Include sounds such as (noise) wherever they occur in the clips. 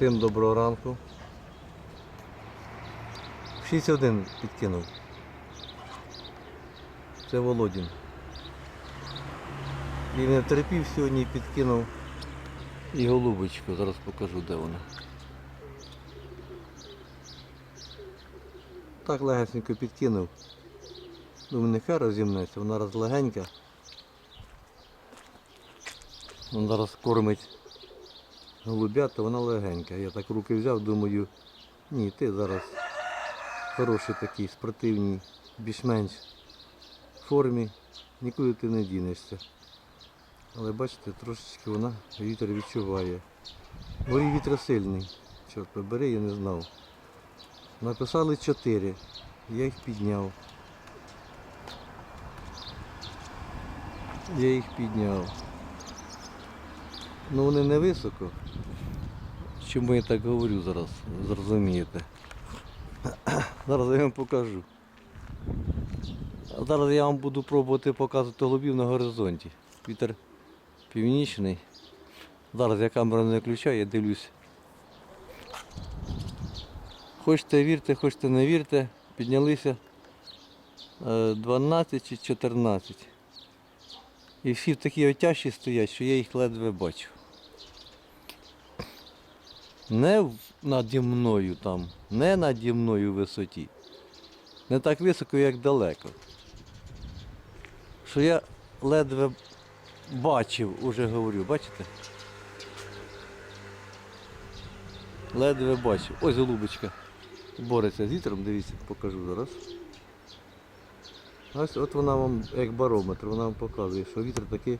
Всім доброго ранку. 6-1 підкинув. Це Володін. Він не терпів сьогодні підкинув і голубочку. Зараз покажу де вона. Так легесенько підкинув. Думаю, нехай розімнеться, вона раз легенька. Вона зараз кормить голубят, то вона легенька. Я так руки взяв, думаю, ні, ти зараз хороший такий, спортивній, більш-менш формі, нікуди ти не дінешся. Але бачите, трошечки вона вітер відчуває. Горі вітер сильний. Чорт побери, я не знав. Написали 4. Я їх підняв. Я їх підняв. Ну вони не високо. Чому я так говорю зараз, зрозумієте. (clears throat) Зараз я вам покажу. Зараз я вам буду пробувати показувати голубів на горизонті. Вітер північний. Зараз я камеру не включаю, я дивлюсь. Хочете вірте, хочете не вірте, піднялися е, 12 чи 14. І всі в такій отяжі стоять, що я їх ледве бачу. Не наді мною там, не наді мною в висоті. Не так високо, як далеко. Що я ледве бачив, уже говорю, бачите? Ледве бачив. Ось голубочка. Бореться з вітром, дивіться, покажу зараз. Ось от вона вам як барометр, вона вам показує, що вітер такий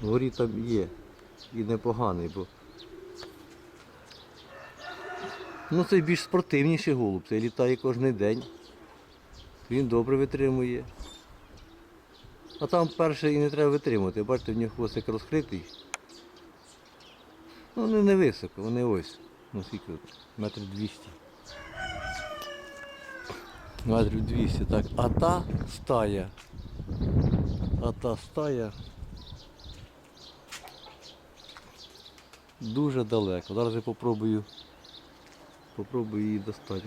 вгорі там є. І непоганий, бо. Ну це більш спортивніший голуб, це літає кожен день. Він добре витримує. А там перше і не треба витримувати. Бачите, в нього хвостик розкритий. Ну вони не високо, вони ось. Ну скільки от, метр двісті. Метрів 200, так. А та стая. А та стая дуже далеко. Зараз я попробую, попробую її достати.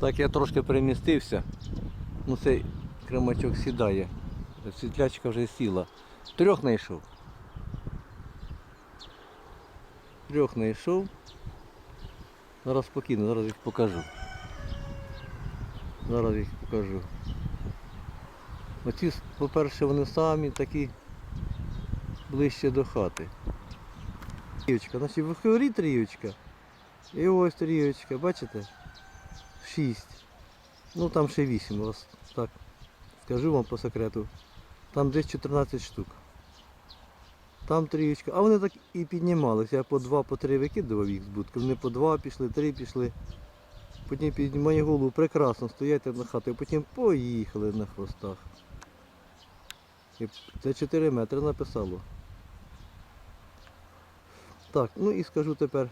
Так я трошки перемістився. Ну цей кремачок сідає. Світлячка вже сіла. Трьох знайшов. Трьох знайшов. Зараз спокійно, зараз їх покажу. Зараз їх покажу. Оці, по-перше, вони самі такі ближче до хати. Трієчка, значить вихорі трієчка. І ось трієчка, бачите? Шість. Ну там ще вісім, ось так. Скажу вам по секрету. Там десь 14 штук. Там трієчка. А вони так і піднімалися. Я по два, по три викидував їх з будки. Вони по два пішли, три пішли. Потім піднімає голову, прекрасно стоять на хату, потім поїхали на хвостах. І це 4 метри написало. Так, ну і скажу тепер.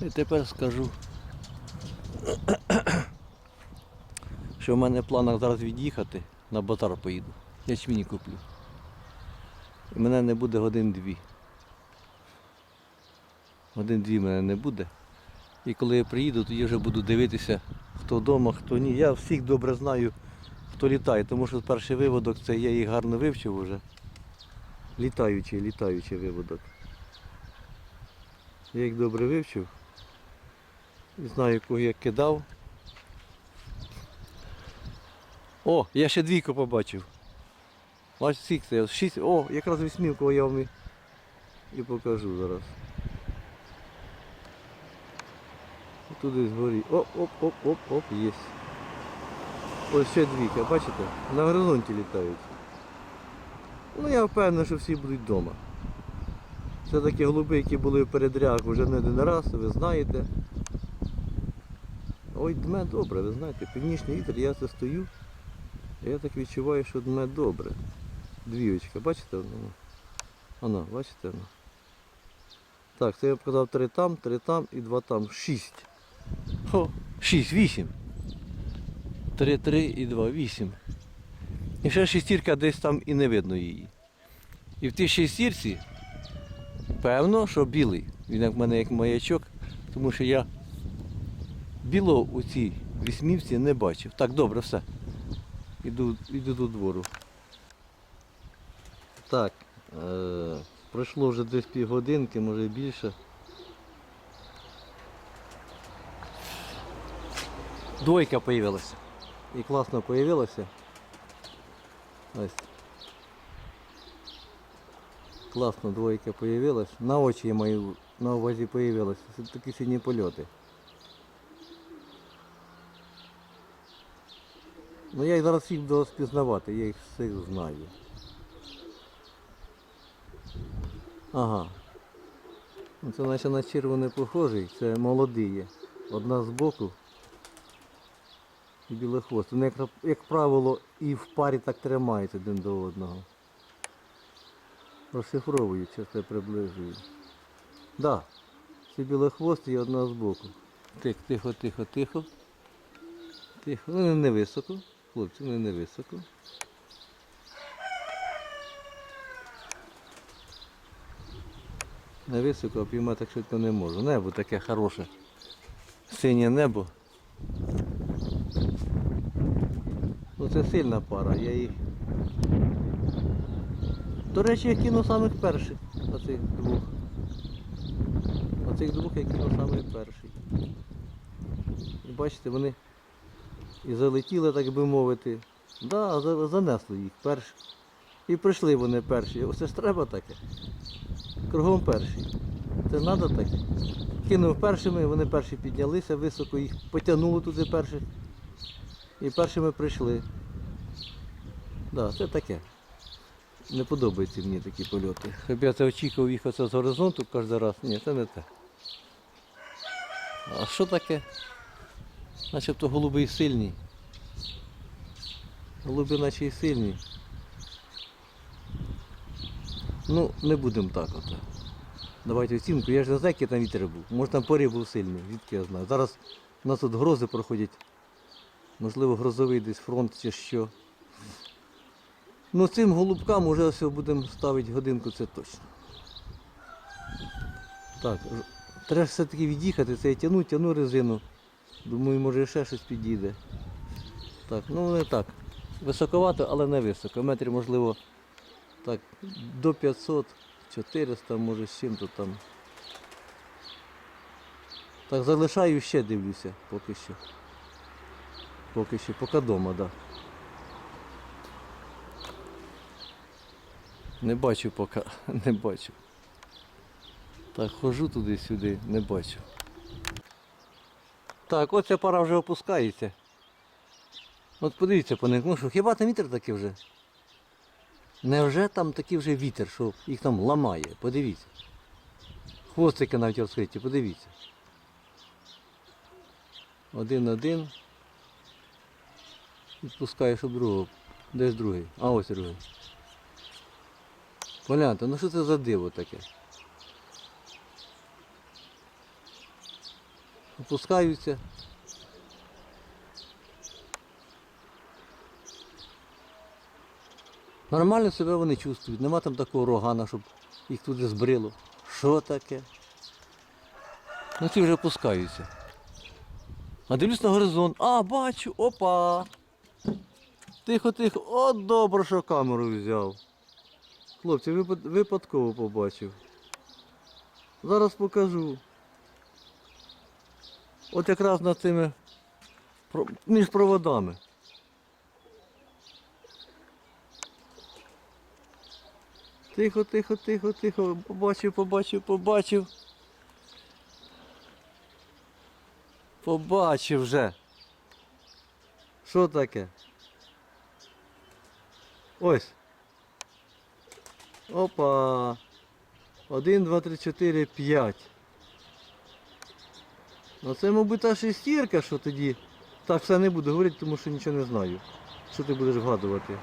І тепер скажу. (coughs) Що в мене в планах зараз від'їхати, на базар поїду. Ячмінь куплю. І мене не буде годин-дві. Годин-дві мене не буде. І коли я приїду, тоді вже буду дивитися, хто вдома, хто ні. Я всіх добре знаю, хто літає, тому що перший виводок це я їх гарно вивчив уже. Літаючий, літаючий виводок. Я їх добре вивчив. Знаю, кого я кидав. О, я ще двійку побачив. Бачите, скільки це? Шість. О, якраз вісьмівку я вам і, покажу зараз. Туди згорі. Оп, оп, оп, оп, оп, є. Ось ще двійка, бачите? На горизонті літають. Ну я впевнений, що всі будуть вдома. Це такі голуби, які були в передрягах вже не один раз, ви знаєте. Ой, дме добре, ви знаєте, північний вітер, я це стою. Я так відчуваю, що дме добре. Двіочка, бачите? Воно? Воно, бачите? Воно? Так, це я показав три там, три там і два там. Шість. Хо, шість, вісім. Три, три і два, вісім. І ще шістірка десь там і не видно її. І в тій шестірці, певно, що білий. Він як в мене як маячок, тому що я білого у цій вісьмівці не бачив. Так, добре, все. Іду, іду до двору. Так, е, пройшло вже десь півгодинки, може і більше. Двойка появилася. І класно появилася. Ось. Класно двойка появилась. На очі маю на увазі появилася. Це такі сьогодні польоти. Ну я їх зараз всіх буду розпізнавати, я їх всіх знаю. Ага. Ну, Це наче на червоний похожий, це молодий. Одна з боку і білохвост. Вони, як, правило, і в парі так тримають один до одного. Розшифровую, це приближую. Да, це білохвост і одна з боку. Тихо, тихо, тихо, тихо. Тихо. Вони не високо. Хлопці, вони не високо. Не високо, а піймати так швидко не можу. Небо таке хороше. Синє небо. Це сильна пара, я їх. До речі, я кинув самих перших оцих двох. Оцих двох я кинув самих перший. І бачите, вони і залетіли, так би мовити. Да, занесли їх перші. І прийшли вони перші. Оце ж треба таке. Кругом перші. Це треба таке. Кинув першими, вони перші піднялися, високо їх потягнуло туди перших. І першими прийшли. Да, це таке. Не подобаються мені такі польоти. Щоб я це очікував їх оце з горизонту кожен раз. Ні, це не те. А що таке? Начебто голуби і сильні. Голуби наче і сильні. Ну, не будемо так от. Давайте оцінку. Я ж не знаю, який там вітер був. Може там порив був сильний, звідки я знаю. Зараз у нас тут грози проходять. Можливо, грозовий десь фронт чи що. Ну цим голубкам уже все будемо ставити годинку, це точно. Так, треба все-таки від'їхати, це я тяну, тяну резину. Думаю, може ще щось підійде. Так, ну не так. Високовато, але не високо. Метрів, можливо, так, до 500, 400, може з чим-то там. Так, залишаю ще дивлюся поки що. Поки що, поки вдома, так. Да. Не бачу поки, (laughs) не бачу. Так, хожу туди-сюди, не бачу. Так, оця пара вже опускається. От подивіться по них, ну що, хіба там вітер такий вже? Невже там такий вже вітер, що їх там ламає? Подивіться. Хвостики навіть розкриті, подивіться. Один-один. Відпускаю, щоб другого. Де ж другий? А ось другий. Погляньте, ну що це за диво таке? Опускаються. Нормально себе вони чувствують, нема там такого рогана, щоб їх туди збрило. Що таке? Ну ці вже опускаються. А дивлюсь на горизонт. А, бачу, опа. Тихо, тихо. От добре, що камеру взяв. Хлопці, випадково побачив. Зараз покажу. От якраз над цими між проводами. Тихо, тихо, тихо, тихо. Побачив, побачив, побачив. Побачив вже. Що таке? Ось. Опа. Один, два, три, чотири, п'ять. Ну це, мабуть, та шестірка, що тоді. Так все не буду говорити, тому що нічого не знаю. Що ти будеш вгадувати?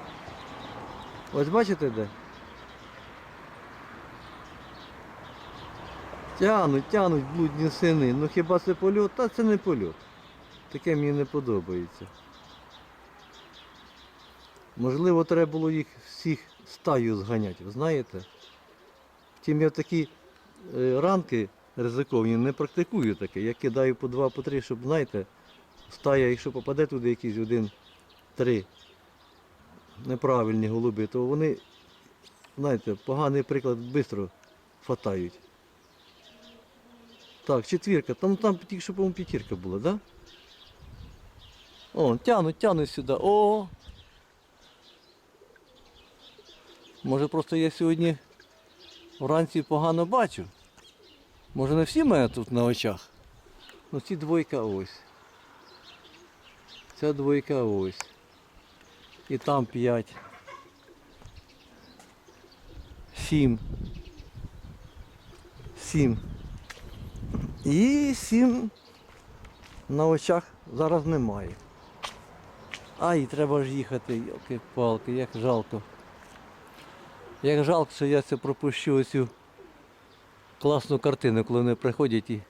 Ось бачите де? Тянуть, тянуть блудні сини. Ну хіба це польот? Та це не польот. Таке мені не подобається. Можливо, треба було їх всіх стаю зганяти, ви знаєте? Втім, я такі е, ранки ризиковні не практикую таке. Я кидаю по два, по три, щоб, знаєте, стая, якщо попаде туди якийсь один, три неправильні голуби, то вони, знаєте, поганий приклад швидко фатають. Так, четвірка. Там, там тільки що, по-моєму, п'ятірка була, так? Да? О, тянуть, тянуть сюди. О! Може просто я сьогодні вранці погано бачу. Може не всі мене тут на очах. Ну ці двойка ось. Ця двойка ось. І там п'ять. Сім. Сім. І сім на очах зараз немає. Ай, треба ж їхати, йолки палки як жалко. Як жалко, що я це пропущу оцю класну картину, коли вони приходять і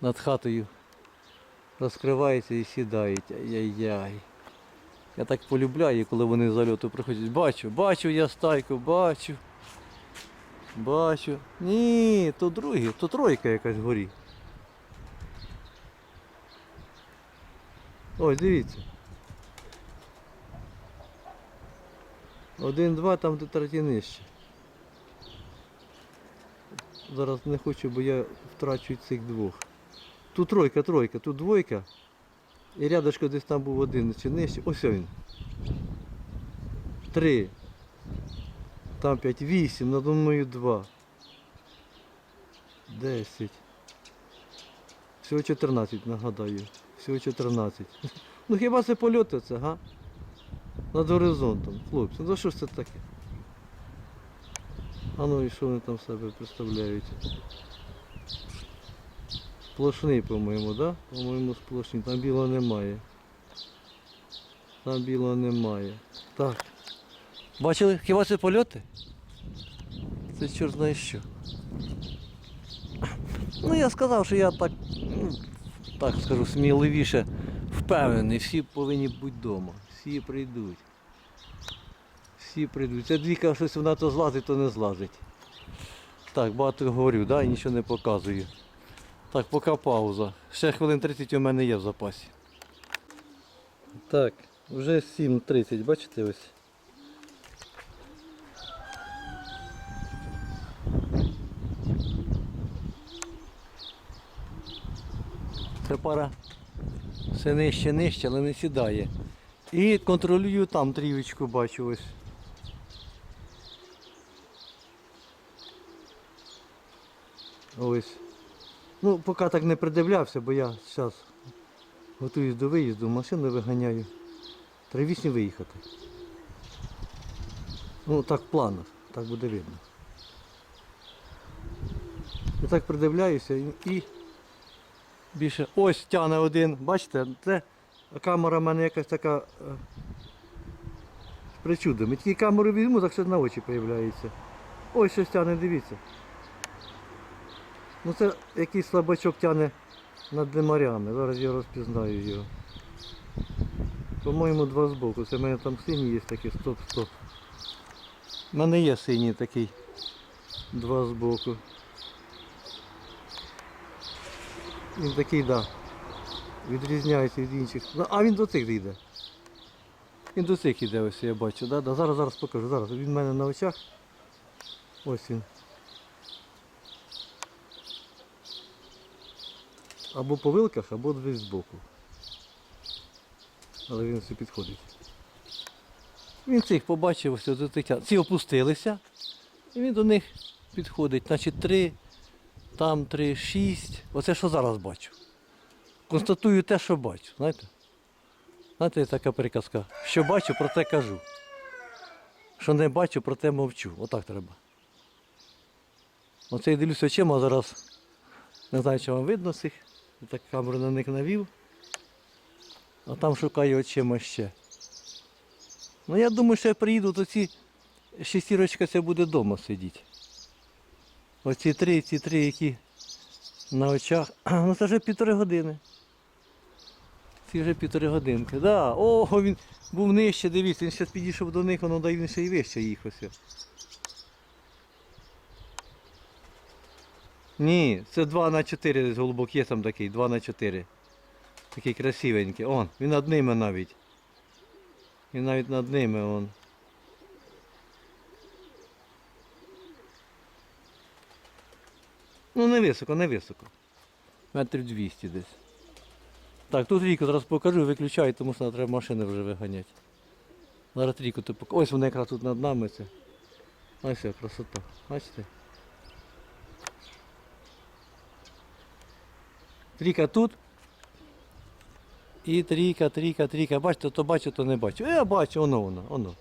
над хатою розкриваються і сідають. Ай-яй-яй. Я так полюбляю, коли вони з зальоту приходять. Бачу, бачу я стайку, бачу. Бачу. Ні, то другі, то тройка якась горі. Ось, дивіться. Один, два, там де третій нижче. Зараз не хочу, бо я втрачу цих двох. Тут тройка, тройка, тут двойка. І рядочко десь там був один чи нижче. Ось він. Три. Там п'ять, вісім, надо мною два. Десять. Всього 14, нагадаю. Всього 14. (laughs) Ну хіба це польоти це, га? Над горизонтом. Хлопці, ну що ж це таке? А ну і що вони там себе представляють? Сплошний, по-моєму, да? По-моєму, сплошний. Там білого немає. Там білого немає. Так. Бачили, хіба це польоти? Це чорт знає що. Ну я сказав, що я так, ну, так скажу, сміливіше впевнений, всі повинні бути вдома. Всі прийдуть. Всі прийдуть. Це двіка щось вона то злазить, то не злазить. Так, багато говорю, да, і нічого не показую. Так, поки пауза. Ще хвилин 30 у мене є в запасі. Так, вже 7.30, бачите ось. Це пара все нижче, нижче, але не сідає. І контролюю там трівочку бачу ось. Ось. Ну, поки так не придивлявся, бо я зараз готуюсь до виїзду, машину виганяю. Треба вісні виїхати. Ну, так в планах, так буде видно. Я так придивляюся і- більше. Ось тяне один, бачите, це камера в мене якась така е, з причудами. Тільки камеру візьму, так що на очі з'являється. Ось щось тяне, дивіться. Ну це якийсь слабачок тяне над димарями. Зараз я розпізнаю його. По-моєму, два збоку. Це в мене там синій є такий, стоп, стоп. У мене є синій такий. Два збоку. Він такий, так. Да, відрізняється від інших. Ну, А він до цих йде. Він до цих йде, ось я бачу. Да? Да, зараз, зараз покажу. Зараз. Він в мене на очах. Ось він. Або по вилках, або десь збоку. Але він все підходить. Він цих побачив, ось до тих. тя- Ці опустилися. І він до них підходить. Значить, три, там три, шість. Оце що зараз бачу. Констатую те, що бачу. Знаєте? Знаєте, є така приказка. Що бачу, про те кажу. Що не бачу, про те мовчу. Отак треба. Оце я дивлюся очима зараз. Не знаю, чи вам видно цих. Так камеру на них навів. А там шукаю очима ще. Ну я думаю, що я приїду, то ці шестірочка це буде вдома сидіти. Оці три, ці три, які на очах. (clears throat) Ну це вже півтори години. Ці вже півтори годинки. Да. Ого, він був нижче, дивіться, він зараз підійшов до них, воно він ще й вище їх Ні, це 2 на 4 десь голубок є там такий, 2 на 4. Такий красивенький. Он, він над ними навіть. Він навіть над ними он. Ну не високо, не високо. Метрів 200 десь. Так, тут ріку зараз покажу, виключаю, тому що треба машини вже виганяти. Зараз ріку ти пок... Ось вони якраз тут над нами це. Ось красота. Бачите? Трійка тут. І трійка, трійка, трійка. Бачите, то бачу, то не бачу. Е, Я бачу, воно воно, воно.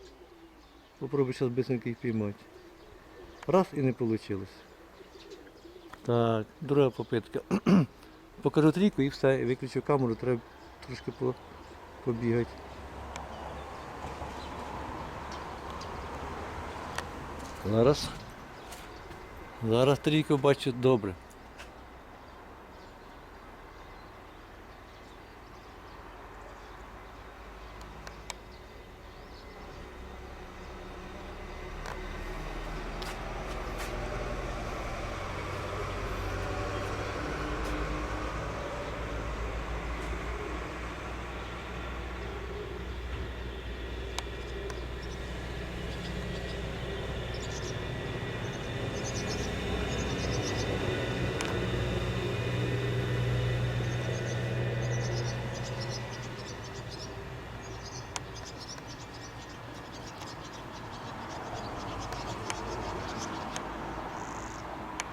Попробуй зараз бисенько їх піймати. Раз і не вийшло. Так, друга попитка. (clears throat) Покажу трійку і все, виключу камеру, треба трошки по- побігати. Зараз. Зараз трійку бачу добре.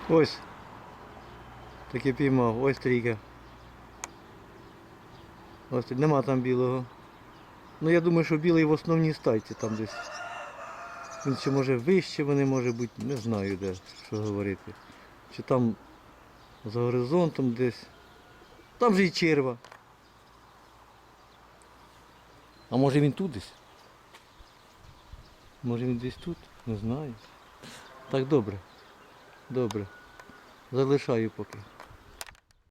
Ось. Таки піймав, ось трійка. Ось нема там білого. Ну я думаю, що білий в основній стайці там десь. Він ще може вище вони може бути, не знаю де, що говорити. Чи там за горизонтом десь. Там же і черва. А може він тут десь? Може він десь тут? Не знаю. Так добре. Добре. Залишаю поки.